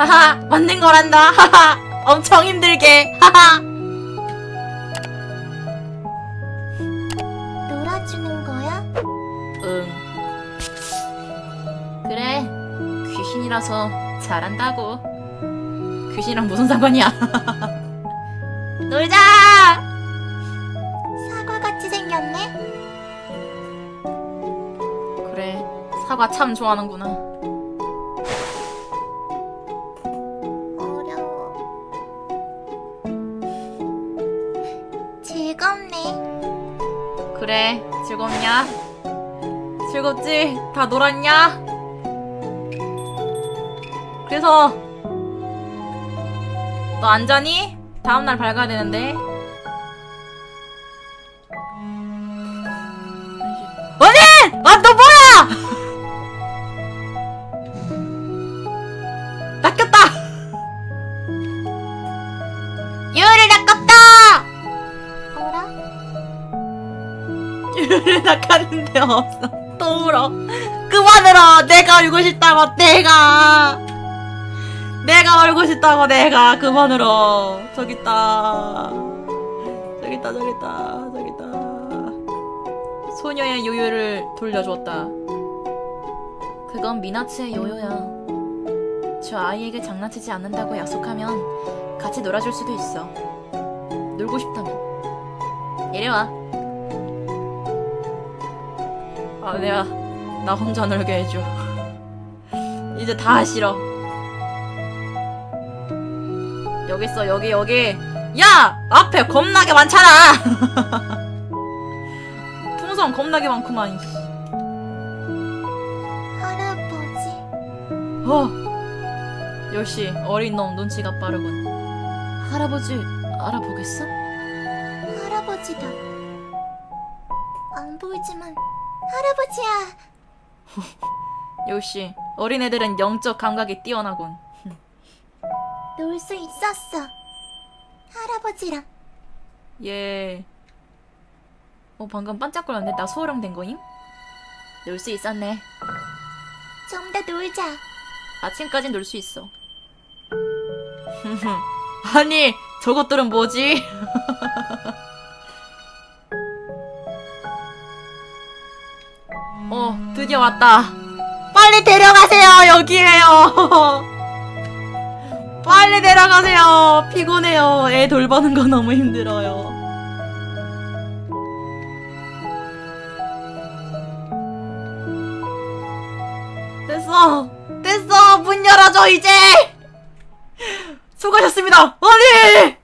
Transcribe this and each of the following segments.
하하 만든 거란다. 하하 엄청 힘들게. 하하. 놀아주는 거야? 응. 그래 귀신이라서 잘한다고. 귀신이랑 무슨 상관이야? 놀자! 사과같이 생겼네? 그래 사과 참 좋아하는구나 즐겁네. 그래 즐겁냐? 즐겁지? 다 놀았냐? 그래서 너 안 자니 다음날 밝아야 되는데 유를 낚았는 데 없어. 또 울어. 그만 울어 내가 울고 싶다고 내가. 내가 울고 싶다고 내가. 그만 울어. 저기 있다. 저기 있다 저기 있다 저기 있다. 소녀의 요요를 돌려주었다. 그건 미나츠의 요요야. 저 아이에게 장난치지 않는다고 약속하면 같이 놀아줄 수도 있어. 놀고 싶다면. 이리 와 아, 내가 나 혼자 놀게 해줘. 이제 다 싫어. 여기 있어, 여기, 여기. 야! 앞에 겁나게 많잖아! 풍선 겁나게 많구만. 이씨. 할아버지. 어. 역시 어린 놈 눈치가 빠르군. 할아버지 알아보겠어? 할아버지다. 안 보이지만 할아버지야. 역시 어린애들은 영적 감각이 뛰어나군. 놀 수 있었어. 할아버지랑. 예. 어 방금 반짝거렸는데 나 소호랑 된 거임? 놀 수 있었네. 좀 더 놀자. 아침까지 놀수 있어. 아니 저것들은 뭐지? 어 드디어 왔다. 빨리 데려가세요 여기에요. 빨리 데려가세요. 피곤해요. 애 돌보는 거 너무 힘들어요. 됐어. 됐어. 문 열어줘 이제. 수고하셨습니다. 아니.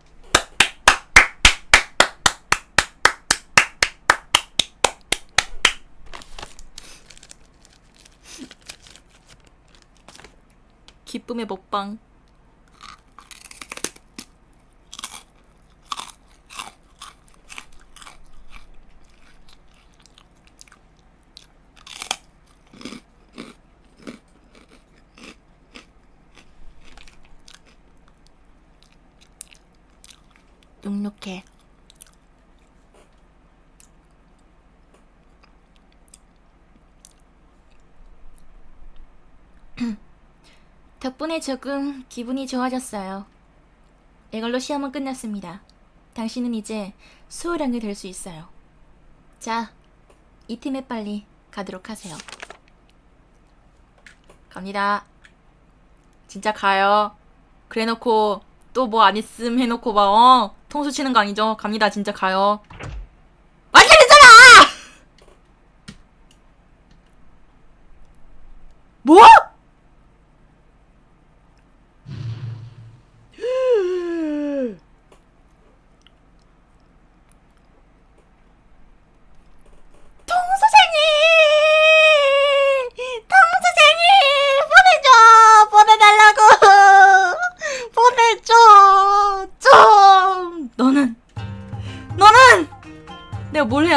기쁨의 먹방. 눅눅해. 덕분에 조금 기분이 좋아졌어요. 이걸로 시험은 끝났습니다. 당신은 이제 수호랑이 될 수 있어요. 자, 이 팀에 빨리 가도록 하세요. 갑니다. 진짜 가요. 그래 놓고 또 뭐안 있음 해놓고 막 어? 통수 치는 거 아니죠? 갑니다. 진짜 가요.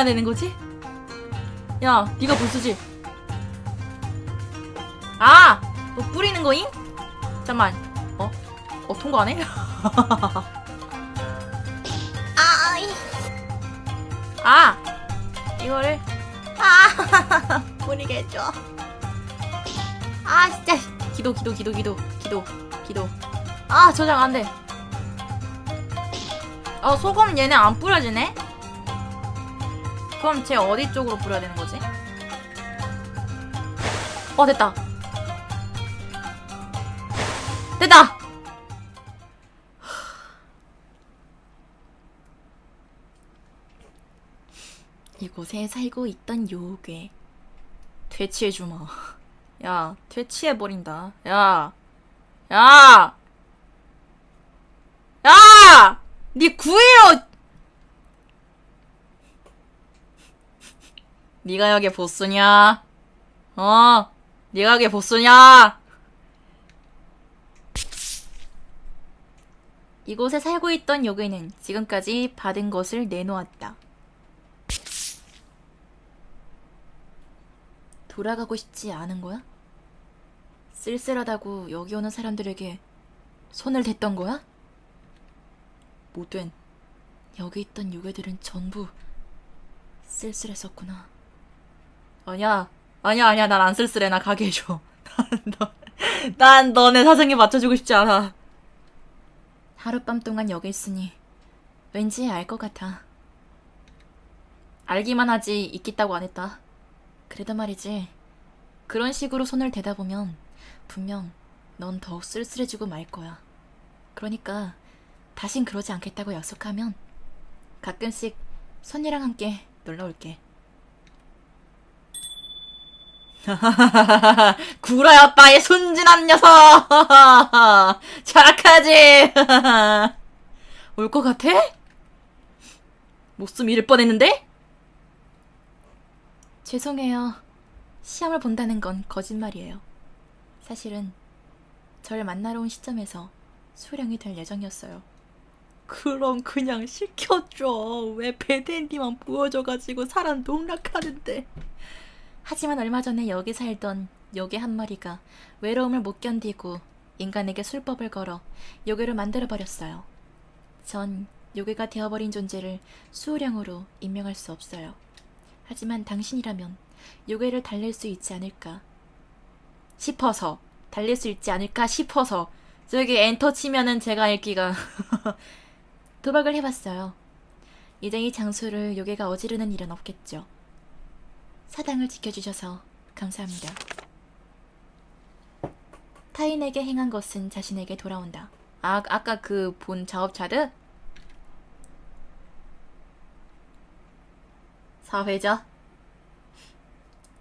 되는 거지? 야, 네가 보스지? 아! 너 뿌리는 거임? 잠만. 어? 어, 통과 안 해? 아이. 아! 이거를, 아! 뿌리게 해줘. 아, 진짜. 기도, 기도, 기도, 기도, 기도, 기도. 아 저장 안 돼. 어 소금 얘네 안 뿌려지네? 그럼 쟤 어디 쪽으로 뿌려야 되는 거지? 어 됐다. 됐다. 이곳에 살고 있던 요괴. 퇴치해주마. 야, 퇴치해버린다. 야, 야! 야! 니 구해요! 니가 여기 보스냐? 어? 니가 여기 보스냐? 이곳에 살고 있던 요괴는 지금까지 받은 것을 내놓았다. 돌아가고 싶지 않은 거야? 쓸쓸하다고 여기 오는 사람들에게 손을 댔던 거야? 못된 여기 있던 요괴들은 전부 쓸쓸했었구나. 아니야, 아니야, 아니야, 난 안 쓸쓸해. 나 가게 해줘. 난, 너, 난 너네 사정에 맞춰주고 싶지 않아. 하룻밤 동안 여기 있으니 왠지 알 것 같아. 알기만 하지 있겠다고 안 했다. 그래도 말이지. 그런 식으로 손을 대다 보면 분명 넌 더욱 쓸쓸해지고 말 거야. 그러니까 다신 그러지 않겠다고 약속하면 가끔씩 선이랑 함께 놀러 올게. 구라야 빠의 순진한 녀석! 착하지! 올 것 같아? 목숨 잃을 뻔했는데? 죄송해요. 시험을 본다는 건 거짓말이에요. 사실은 절 만나러 온 시점에서 수령이 될 예정이었어요. 그럼 그냥 시켜줘. 왜 배드엔디만 부어줘가지고 사람 농락하는데. 하지만 얼마 전에 여기 살던 요괴 한 마리가 외로움을 못 견디고 인간에게 술법을 걸어 요괴를 만들어버렸어요. 전 요괴가 되어버린 존재를 수호령으로 임명할 수 없어요. 하지만 당신이라면 요괴를 달랠 수 있지 않을까 싶어서 달릴 수 있지 않을까 싶어서 저기 엔터 치면은 제가 읽기가 도박을 해봤어요. 이제 이 장소를 요괴가 어지르는 일은 없겠죠. 사당을 지켜주셔서 감사합니다. 타인에게 행한 것은 자신에게 돌아온다. 아, 아까 그 본 자업차드? 사회자?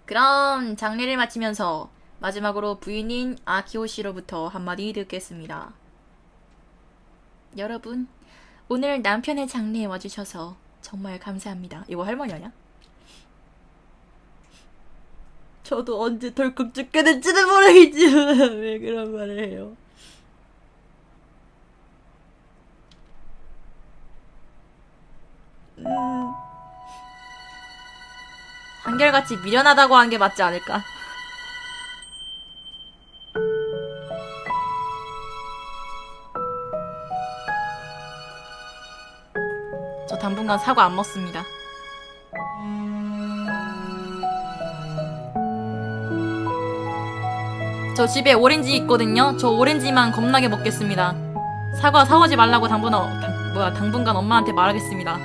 그럼 장례를 마치면서 마지막으로 부인인 아키오 씨로부터 한마디 듣겠습니다. 여러분, 오늘 남편의 장례에 와주셔서 정말 감사합니다. 이거 할머니 아니야? 저도 언제 덜컥 죽게 될지는 모르겠지만 왜 그런 말을 해요? 음... 한결같이 미련하다고 한 게 맞지 않을까? 저 당분간 사과 안 먹습니다. 저 집에 오렌지 있거든요. 저 오렌지만 겁나게 먹겠습니다. 사과 사오지 말라고 당분 어, 당, 뭐야 당분간 엄마한테 말하겠습니다.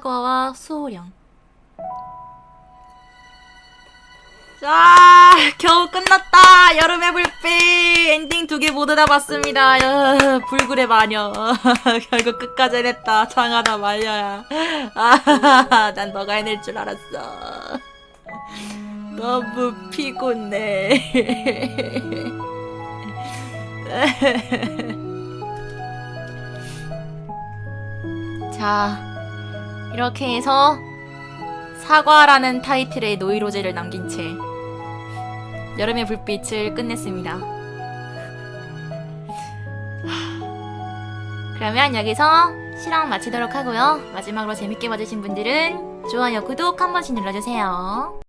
사과와 수호령. 자, 겨우 끝났다. 여름의 불빛 엔딩 두 개 모두 다 봤습니다. 야, 불굴의 마녀. 결국 끝까지 해냈다. 장하다 말려야. 아, 난 너가 해낼 줄 알았어. 너무 피곤해. 자, 이렇게 해서 사과라는 타이틀의 노이로제를 남긴 채 여름의 불빛을 끝냈습니다. 하, 그러면 여기서 실황 마치도록 하고요. 마지막으로 재밌게 봐주신 분들은 좋아요, 구독 한 번씩 눌러주세요.